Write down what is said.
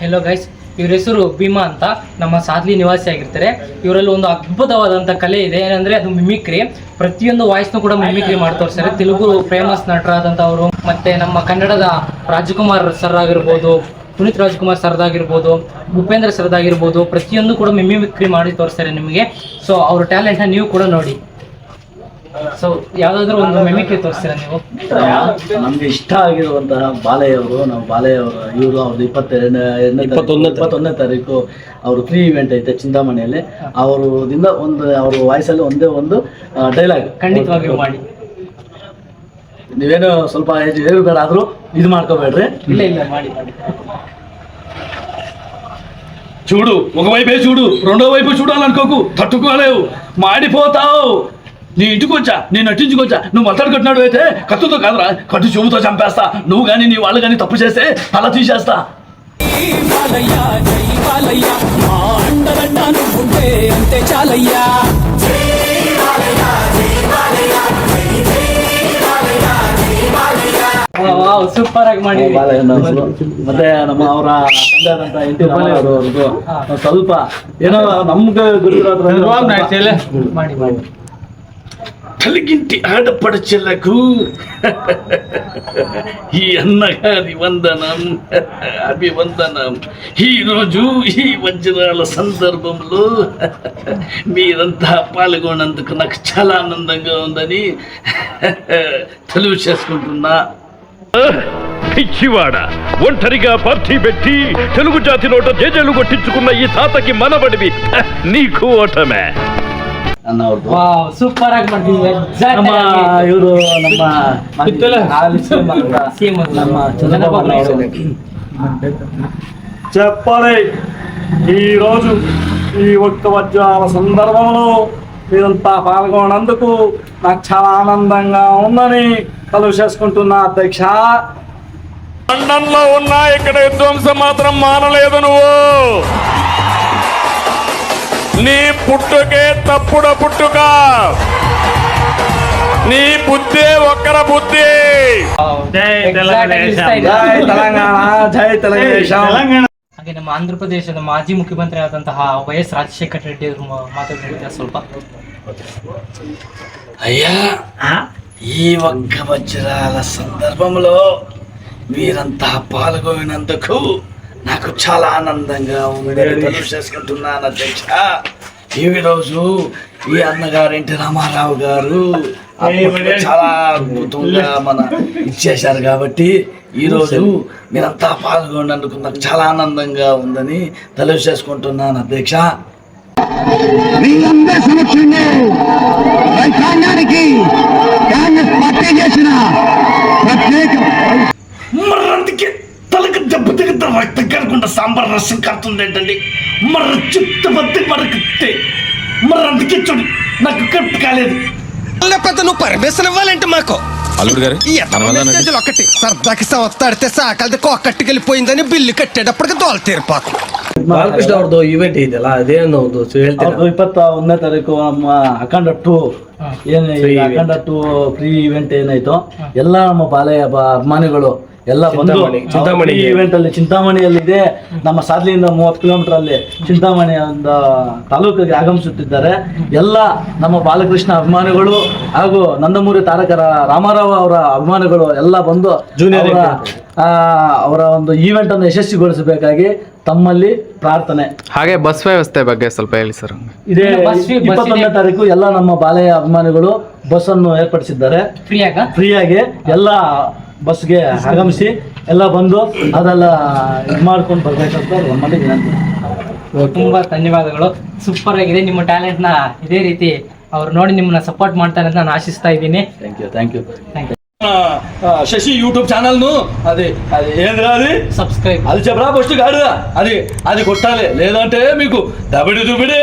Hello guys ಇವ್ರ ಹೆಸರು ಭೀಮಾ ಅಂತ. ನಮ್ಮ ಸಾದ್ಲಿ ನಿವಾಸಿ ಆಗಿರ್ತಾರೆ. ಇವರಲ್ಲಿ ಒಂದು ಅದ್ಭುತವಾದಂಥ ಕಲೆ ಇದೆ. ಏನಂದ್ರೆ ಅದು ಮಿಮಿಕ್ರಿ ಪ್ರತಿಯೊಂದು ವಾಯ್ಸ್ನು ಕೂಡ ಮಿಮಿಕ್ರಿ ಮಾಡಿ ತೋರಿಸ್ತಾರೆ ತೆಲುಗು ಫೇಮಸ್ ನಟರಾದಂಥವರು ಮತ್ತೆ ನಮ್ಮ ಕನ್ನಡದ ರಾಜಕುಮಾರ್ ಸರ್ ಆಗಿರ್ಬೋದು ಪುನೀತ್ ರಾಜ್ಕುಮಾರ್ ಸರ್ದಾಗಿರ್ಬೋದು ಭೂಪೇಂದ್ರ ಸರ್ದಾಗಿರ್ಬೋದು ಪ್ರತಿಯೊಂದು ಕೂಡ ಮಿಮಿಕ್ರಿ ಮಾಡಿ ತೋರಿಸ್ತಾರೆ ನಿಮಗೆ. ಸೊ ಅವ್ರ ಟ್ಯಾಲೆಂಟ್ನ ನೀವು ಕೂಡ ನೋಡಿ. ಸೊ ಯಾವುದಾದ್ರೂ ಒಂದು ಮಿಮಿಕ್ರಿ ತೋರಿಸ್ತೀರಾ ನೀವು ನಮ್ಗೆ ಇಷ್ಟ ಆಗಿರುವಂತಹ ಬಾಲಯ್ಯ ಅವರು ನಾವು ಬಾಲಯ್ಯ ಅವರು ಇವರು ಅವ್ರದ್ದು ಇಪ್ಪತ್ತೆರಡನೇ ಇಪ್ಪತ್ತೊಂದನೇ ಇಪ್ಪತ್ತೊಂದನೇ ತಾರೀಕು ಅವರು ಫ್ರೀ ಇವೆಂಟ್ ಐತೆ ಚಿಂತಾಮಣಿಯಲ್ಲಿ ಅವರದಿಂದ ಒಂದು ಅವ್ರ ವಾಯ್ಸಲ್ಲಿ ಒಂದೇ ಒಂದು ಡೈಲಾಗ್ ಖಂಡಿತವಾಗಿಯೂ ಮಾಡಿ ನೀವೇನು ಸ್ವಲ್ಪ ಹೇಳಿ ಬೇಡ ಆದ್ರೂ ಇದು ಮಾಡ್ಕೋಬೇಡ್ರಿ ಇಲ್ಲ ಇಲ್ಲ ಮಾಡಿ ಮಾಡಿ చూడు ఒకవైపే చూడు రెండో వైపు చూడాలనుకోకు తట్టుకోలేవు మాడిపోతావు నీ ఇంటికి వచ్చా నీ నటించుకొచ్చా నువ్వు మతడు కట్టినాడు అయితే కత్తుతో కాదురా కట్టు చెవుతో చంపేస్తా నువ్వు కానీ నీ వాళ్ళు కానీ తప్పు చేస్తే తల తీసేస్తా బాలయ్య జై బాలయ్య మా అండదండ నువ్వుంటే అంతే చాలయ్యా ಸೂಪರ್ ಆಗಿ ಮಾಡಿ ಬಾಲಯ್ಯ ಅನ್ನೋ ಹೆಸರು. ಮತ್ತೆ ನಮ್ಮ ಅವರ ತಂದೆ ಆದಂತ ಎನ್ ಟಿ ರಾಮಾರಾವ್ ಅವ್ರದ್ದು ನಾವು ಸ್ವಲ್ಪ ಏನೋ ನಮ್ಗೆ ಗುರುಗಳ ಹತ್ರ ಮಾಡಿ ಮಾಡಿ కలిగింటి ఆడపడచెలకు. ఈ అన్నగారి వందనం అభివందనం. ఈరోజు ఈ వజ్రాల సందర్భంలో మీరంతా పాల్గొన్నందుకు నాకు చాలా ఆనందంగా ఉందని తెలియచేసుకుంటున్నా పిచ్చివాడ ఒంటరిగా పార్టీ పెట్టి తెలుగు జాతి నోట జేజలు కొట్టించుకున్న ఈ తాతకి మనబడివి నీకు ఓటమే. చెప్పాలి. ఈ రోజు ఈరోజు ఈ ఒక్క వజ్రాల సందర్భంలో మీరంతా పాల్గొనందుకు నాకు చాలా ఆనందంగా ఉందని కలువ చేసుకుంటున్నా అధ్యక్ష. లండన్లో ఉన్నా ఇక్కడ విధ్వంసం మాత్రం మానలేదు నువ్వు. పుట్టుకే తప్పుడు పుట్టుక నీ బుద్ధి ఒక్కర బుద్ధి జై జై తెలంగాణ జై తెలంగాణ ಹಾಗೆ ನಮ್ಮ ಆಂಧ್ರ ಪ್ರದೇಶದ ಮಾಜಿ ಮುಖ್ಯಮಂತ್ರಿ ಆದಂತಹ ವೈ ಎಸ್ ರಾಜಶೇಖರ್ ರೆಡ್ಡಿ ಅವರು ಮಾತಾಡಿದ್ದಾರೆ ಸ್ವಲ್ಪ అయ్యా ఈ ఒక్క వజ్రాల సందర్భంలో మీరంతా పాల్గొనినందుకు నాకు చాలా ఆనందంగా ఉంది తెలుగు చేసుకుంటున్నాను అధ్యక్ష ఈ రోజు ఈ అన్నగారు ఎన్టీ రామారావు గారు? చాలా అద్భుతంగా మన ఇచ్చేశారు కాబట్టి ఈ రోజు మీరంతా పాల్గొన్నందుకు నాకు చాలా ఆనందంగా ఉందని తెలుగు చేసుకుంటున్నాను అధ్యక్ష. వీళ్ళందరి సమక్షంలో రైతాంగానికి కాంగ్రెస్ పార్టీ చేసిన ప్రత్యేక తలకు దెబ్బ రక్తం కరకుండా సాంబార్ రసం కడుతుంది ఏంటండి మరి చుట్టూ బద్ద మరకితే మరి అందుకే చూడు నాకు కట్టు కాలేదు పెద్ద నువ్వు పర్మిషన్ ఇవ్వాలంటే మాకు అల్లుడు గారు ఈ ఎత్తనాల మెసేజ్లు ఒకటి సరదాకి సంస్థాడితే సాకలది కొక్కట్టుకెళ్ళిపోయిందని బిల్లు కట్టేటప్పటికి దోల తీరిపోతుంది ಬಾಲಕೃಷ್ಣ ಅವ್ರದ್ದು ಇವೆಂಟ್ ಇದೆಯಲ್ಲ ಅದೇನು ಅವ್ರದ್ದು ಇಪ್ಪತ್ತ ಒಂದನೇ ತಾರೀಕು ನಮ್ಮ ಅಖಂಡ ಟೂ ಏನು ಈ ಅಖಂಡ ಟೂ ಫ್ರೀ ಇವೆಂಟ್ ಏನಾಯ್ತು ಎಲ್ಲ ನಮ್ಮ ಬಾಲಯ್ಯ ಬ- ಅಭಿಮಾನಿಗಳು ಎಲ್ಲ ಬಂದು ಚಿಂತಾಮಣಿ. ಇವೆಂಟ್ ಅಲ್ಲಿ ಚಿಂತಾಮಣಿಯಲ್ಲಿ ಇದೆ ನಮ್ಮ ಸಾದ್ಲಿಯಿಂದ ಮೂವತ್ತು ಕಿಲೋಮೀಟರ್ ಅಲ್ಲಿ ಚಿಂತಾಮಣಿ ಒಂದು ತಾಲೂಕಿಗೆ ಆಗಮಿಸುತ್ತಿದ್ದಾರೆ. ಎಲ್ಲ ನಮ್ಮ ಬಾಲಕೃಷ್ಣ ಅಭಿಮಾನಿಗಳು ಹಾಗೂ ನಂದಮೂರಿ ತಾರಕರ ರಾಮಾರಾವ್ ಅವರ ಅಭಿಮಾನಿಗಳು ಎಲ್ಲ ಬಂದು ಜೂನಿಯರ್ ಆ, ಅವರ ಒಂದು ಈವೆಂಟ್ ಅನ್ನು ಯಶಸ್ವಿಗೊಳಿಸಬೇಕಾಗಿ ತಮ್ಮಲ್ಲಿ ಪ್ರಾರ್ಥನೆ. ಹಾಗೆ ಬಸ್ ವ್ಯವಸ್ಥೆ ಬಗ್ಗೆ ಸ್ವಲ್ಪ ಹೇಳಿ ಸರ್. ಇದೇ ಇಪ್ಪತ್ತೊಂದನೇ ತಾರೀಕು ಎಲ್ಲ ನಮ್ಮ ಬಾಲಯ್ಯ ಅಭಿಮಾನಿಗಳು ಬಸ್ ಅನ್ನು ಏರ್ಪಡಿಸಿದ್ದಾರೆ. ಫ್ರೀ ಆಗ? ಫ್ರೀಯಾಗಿ ಎಲ್ಲ ಬಸ್ಗೆ ಆಗಮಿಸಿ ಎಲ್ಲ ಬಂದು ಅದೆಲ್ಲ ಇದು ಮಾಡ್ಕೊಂಡು ಬರ್ಬೇಕಂತ ನಮ್ಮಲ್ಲಿ ವಿನಂತಿ ತುಂಬಾ ಧನ್ಯವಾದಗಳು ಸೂಪರ್ ಆಗಿದೆ ನಿಮ್ಮ ಟ್ಯಾಲೆಂಟ್ ನ ಇದೇ ರೀತಿ ಅವ್ರು ನೋಡಿ ನಿಮ್ಮನ್ನ ಸಪೋರ್ಟ್ ಮಾಡ್ತಾರೆ ಅಂತ ನಾನು ಆಶಿಸ್ತಾ ಇದ್ದೀನಿ thank you thank you thank you Shashi YouTube channel ను అది అది ఏంది అది సబ్స్క్రైబ్ అది చెప్పరా ఫస్ట్ కాదు అది అది కొట్టాలి లేదంటే మీకు దబిడి దుబిడి